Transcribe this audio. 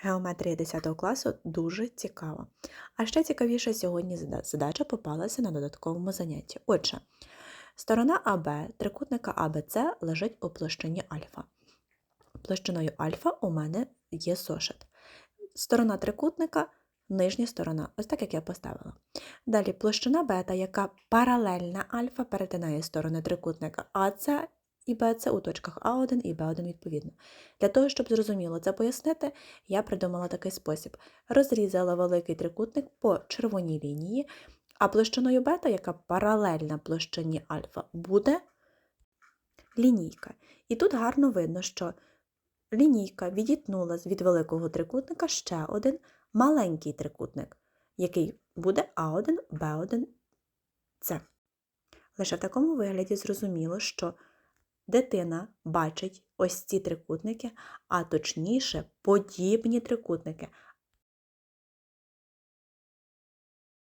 Геометрія 10 класу дуже цікава. А ще цікавіше сьогодні задача попалася на додатковому занятті. Отже, сторона АБ трикутника АБЦ лежить у площині альфа. Площиною альфа у мене є зошит. Сторона трикутника нижня сторона, ось так як я поставила. Далі площина бета, яка паралельна альфа, перетинає сторони трикутника АЦ і БЦ у точках А1 і Б1 відповідно. Для того, щоб зрозуміло це пояснити, я придумала такий спосіб. Розрізала великий трикутник по червоній лінії, а площиною бета, яка паралельна площині альфа, буде лінійка. І тут гарно видно, що лінійка відітнула від великого трикутника ще один маленький трикутник, який буде А1, Б1, С. Лише в такому вигляді зрозуміло, що дитина бачить ось ці трикутники, а точніше подібні трикутники,